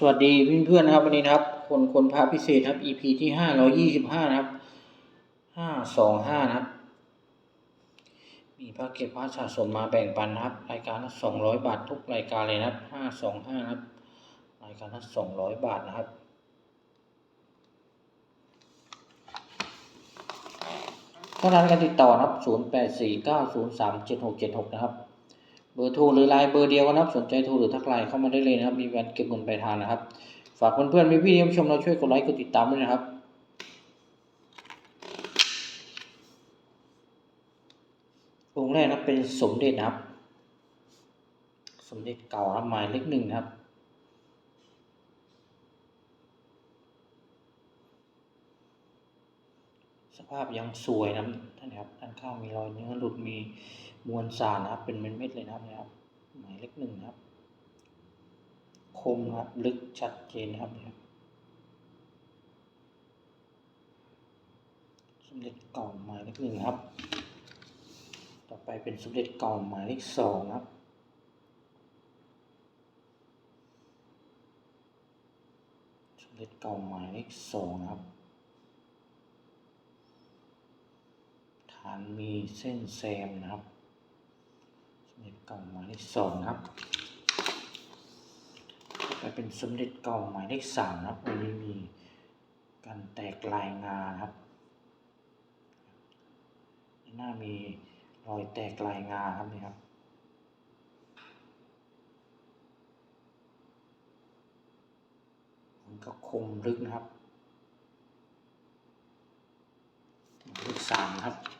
สวัสดีเพื่อนๆนะครับวันนี้นะครับ คนคนพระพิเศษครับ EP ที่ห้าร้อยี่สิบห้านะครับห้าสองห้านะครับ มีพระเก็บพระสะสมมาแบ่งปันนะครับ รายการละสองร้อยบาททุกรายการเลยนะครับห้าสองห้านะครับ รายการละสองร้อยบาทนะครับถ้าร้านการติดต่อนะครับศูนย์แปดสี่เก้าศูนย์สามเจ็ดหกเจ็ดหกนะครับ บอร์โทรหรือไลน์เบอร์เดียวกันนะครับสนใจโทรหรือทักไลน์เข้ามาได้เลยนะครับ มีแวนเก็บเงินปลายทางนะครับ ฝากเพื่อนๆพี่ที่ชมเราช่วยกดไลค์กดติดตามด้วยนะครับองค์แรกนับเป็นสมเด็จนะครับ สมเด็จเก่านะครับหมายเลขหนึ่งนะครับ สภาพยังสวยนะครับท่านครับด้านข้างมีรอยเนื้อหลุดมีมวลสารนะครับ เป็นเม็ดๆเลยนะครับนะครับ หมายเลขหนึ่งนะครับ คมนะครับลึกชัดเจนนะครับนะครับสมเด็จเก่าหมายเลขหนึ่งครับ ต่อไปเป็นสมเด็จเก่าหมายเลขสองครับสมเด็จเก่าหมายเลขสองครับานมีเส้นแซมนะครับสมเด็จเก่าหมายเลขสองครับต่อไปเป็นสมเด็จเก่าหมายเลขสามนะครับอันนี้มีการแตกลายงาครับ หน้ามีรอยแตกลายงาครับนี่ครับมันก็คมลึกนะครับหมายเลขสามครับ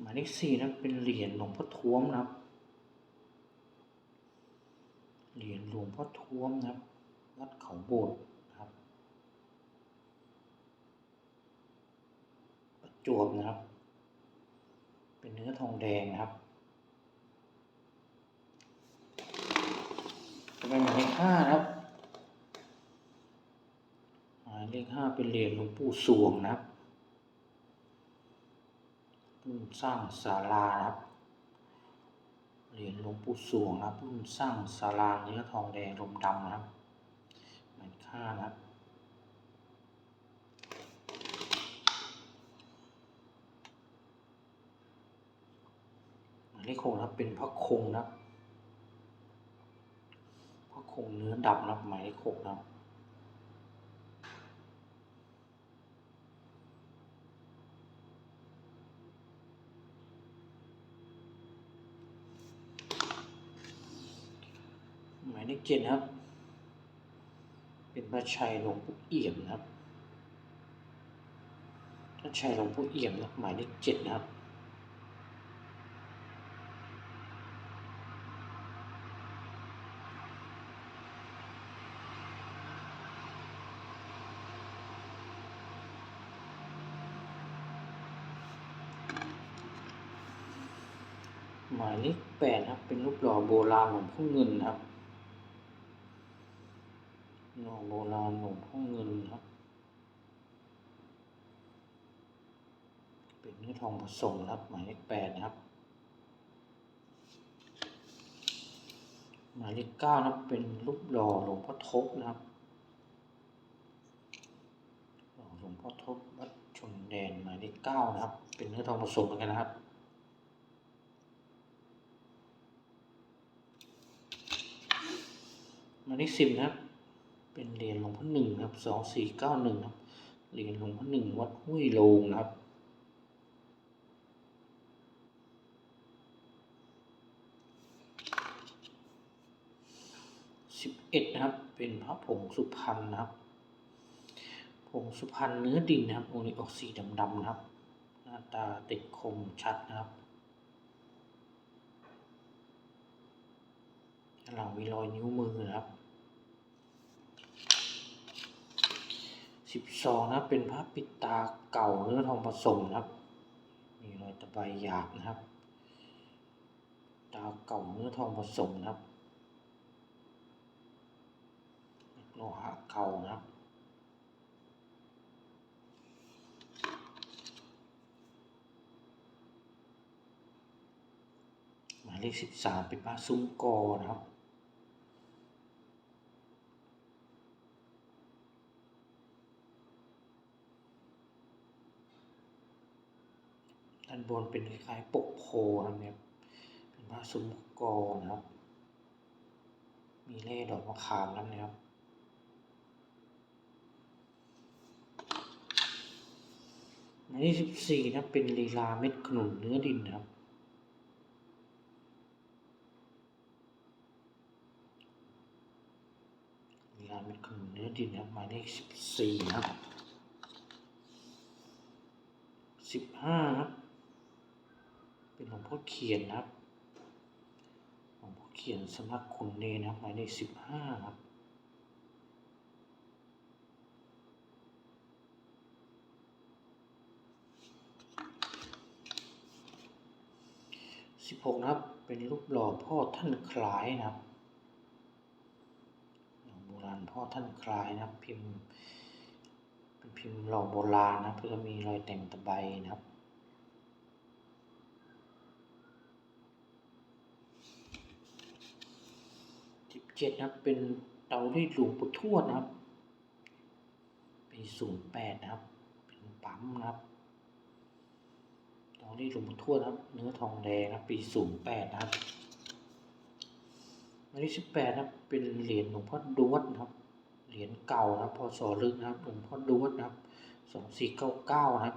หมายเลขสี่นั้นเป็นเหรียญหลวงพ่อท้วมนะครับ เหรียญหลวงพ่อท้วมนะครับ วัดเขาโบสถ์นะครับ ประจวบนะครับ เป็นเนื้อทองแดงนะครับต่อไปหมายเลขห้านะครับ หมายเลขห้าเป็นเหรียญหลวงปู่สวงนะครับรุ่น สร้างศาลานะครับ เหรียญหลวงปู่สวงนะครับรุ่นสร้างศาลาเนื้อทองแดงลมดำนะครับหมายเลขห้านะครับหมายเลขหกนะครับเป็นพระคงนะครับพระคงเนื้อดำนะครับหมายเลขหกนะครับ หมาย เจ็ดนะครับ เป็นพระชัยหลวงปู่เอี่ยมนะครับพระชัยหลวงปู่เอี่ยมนะครับหมายเลขเจ็ดนะครับหมายเลขแปดครับ เป็นรูปหล่อโบราณหลวงพ่อเงินครับ โบราณหลวงพ่อเงินครับ เป็นเนื้อทองผสมครับ หมายเลขแปดนะครับ หมายเลขเก้านับเป็นรูปหล่อหลวงพ่อทบนะครับหล่อหลวงพ่อทบวัดชนแดนหมายเลขเก้านะครับ เป็นเนื้อทองผสมเหมือนกันนะครับหมายเลขสิบนะครับ เป็นเหรียญหลวงพ่อหนึ่งครับสองสี่เก้าหนึ่งครับเหรียญหลวงพ่อหนึ่งวัดห้วยโลงนะครับสิบเอ็ดนะครับ เป็นพระผงสุพรรณนะครับผงสุพรรณเนื้อดินนะครับองค์นี้ออกสีดำๆนะครับ หน้าตาติดคมชัดนะครับหลังมีรอยนิ้วมือนะครับ สิบสองนะเป็นพระปิดตาเก่าเนื้อทองผสมนะครับ มีรอยตะไบหยาบนะครับ ตาเก่าเนื้อทองผสมนะครับโลหะเก่านะครับหมายเลขสิบสามเป็นพระซุ้มกอนะครับ ด้านบนเป็นคล้ายๆปกโพนะครับเนี่ยเป็นพระสุมกรนะครับ มีเล่ดอกมะขามนะครับนะครับหมายเลขสิบสี่นะเป็นลีลาเม็ดขนุนเนื้อดินนะครับลีลาเม็ดขนุนเนื้อดินนะครับหมายเลขสิบสี่นะครับสิบห้านะครับ ลวงพ่อเขียนนะครับ หลวงพ่อเขียนสำนักขุนเนนะครับหมายเลขสิบห้าครับสิบหกนะครับ เป็นรูปหล่อพ่อท่านคล้ายนะครับโบราณพ่อท่านคล้ายนะครับ พิมพ์เป็นพิมพ์หล่อโบราณนะเพื่อมีรอยแต่งตะไบนะครับ สิบเจ็ดนะครับเป็นเตารีดหลวงปู่ทวดนะครับปีศูนย์แปดนะครับ เป็นปั๊มนะครับเตอนนี้หลวงปู่ทวดนะครับ เนื้อทองแดงนะครับปีศูนย์แปดนะครับหมายเลขสิบแปดนะครับเป็นเหรียญหลวงพ่อดวดนะครับ เหรียญเก่านะครับพศลึกนะครับหลวงพ่อดวดนะครับสองสี่เก้าเก้านะครับ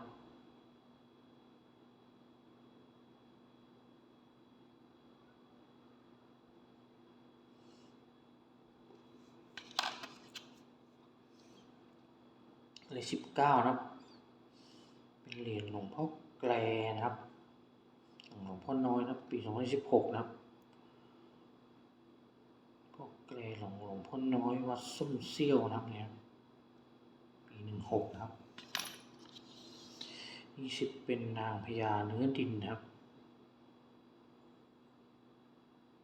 เลขสิบเก้านะครับ เป็นเหรียญหลวงพ่อแกลนะครับหลวงพ่อน้อยนะปีสองพันสิบหกนะครับพ่อแกลหลวงหลวงพ่อน้อยวัดส้มเซี่ยวนะครับเนี่ยปีหนึ่งหกนะครับยี่สิบเป็นนางพญาเนื้อดินนะครับ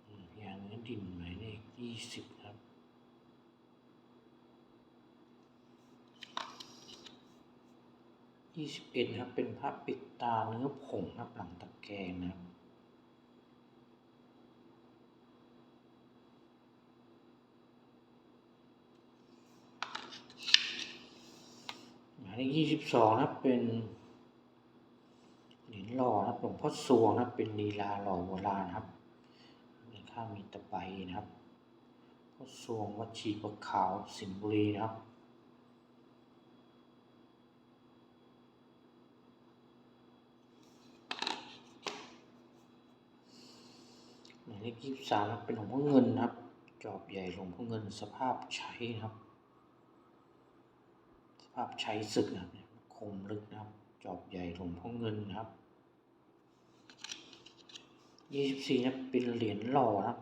อืมพญาเนื้อดินหมายเลขยี่สิบ ยี่สิบเอ็ดนะครับ เป็นพระปิดตาเนื้อผงนะครับหลังตะแกรงนะครับหมายเลขยี่สิบสองนะครับเป็นเหรียญหล่อนะหลวงพ่อสวงนะเป็นลีลาหล่อโบราณนะครับในข้างมีตะไบนะครับพ่อสวงวัดชีประขาวสิงห์บุรีนะครับ หมายเลขยี่สิบสามครับเป็นหลวงพ่อเงินนะครับ จอบใหญ่หลวงพ่อเงินสภาพใช้นะครับ สภาพใช้ศึกนะครับคมลึกนะครับ จอบใหญ่หลวงพ่อเงินนะครับยี่สิบสี่นะเป็นเหรียญหล่อนะครับ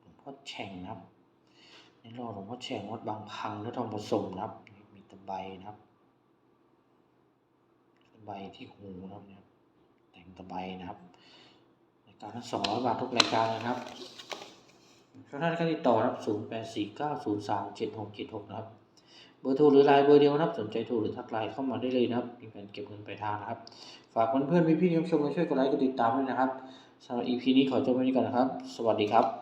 หลวงพ่อแฉ่งนะครับในหล่อหลวงพ่อแฉ่งวัดบางพังและทองผสมนะครับ มีตะไบนะครับตะไบที่หูนะครับ แต่งตะไบนะครับ รายการละสองร้อยบาททุกรายการนะครับช่องทางการติดต่อนะครับศูนย์แปดสี่เก้าศูนย์สามเจ็ดหกเจ็ดหกนะครับ เบอร์โทรหรือไลน์เบอร์เดียวนะครับสนใจโทรหรือทักไลน์เข้ามาได้เลยนะครับมีแผนเก็บเงินปลายทางนะครับ ฝากเพื่อนๆพี่ๆที่รับชมและช่วยกดไลค์กดติดตามด้วยนะครับสำหรับ EP นี้ขอจบไว้นี้ก่อนนะครับ สวัสดีครับ